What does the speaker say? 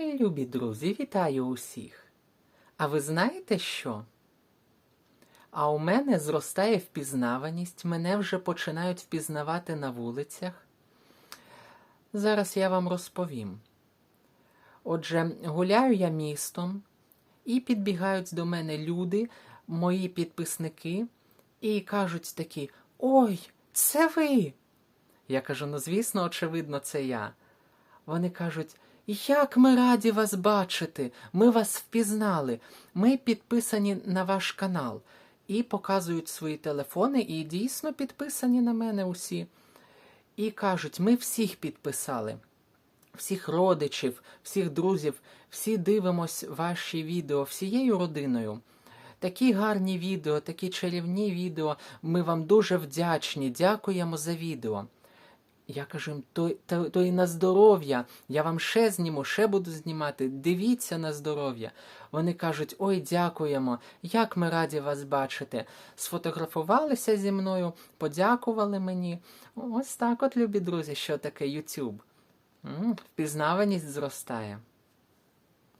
Любі друзі, вітаю усіх. А ви знаєте що? А у мене зростає впізнаваність, мене вже починають впізнавати на вулицях. Зараз я вам розповім. Отже, гуляю я містом, і підбігають до мене люди, мої підписники, і кажуть такі: Ой, це ви! Я кажу: ну, звісно, очевидно, це я. Вони кажуть, як ми раді вас бачити, ми вас впізнали, ми підписані на ваш канал. І показують свої телефони, і дійсно підписані на мене усі. І кажуть, ми всіх підписали, всіх родичів, всіх друзів, всі дивимось ваші відео всією родиною. Такі гарні відео, такі чарівні відео. Ми вам дуже вдячні, дякуємо за відео. Я кажу їм, то, то, то і на здоров'я. Я вам ще зніму, ще буду знімати. Дивіться на здоров'я. Вони кажуть: ой, дякуємо, як ми раді вас бачити. Сфотографувалися зі мною, подякували мені. Ось так, от, любі друзі, що таке YouTube. Впізнаваність зростає.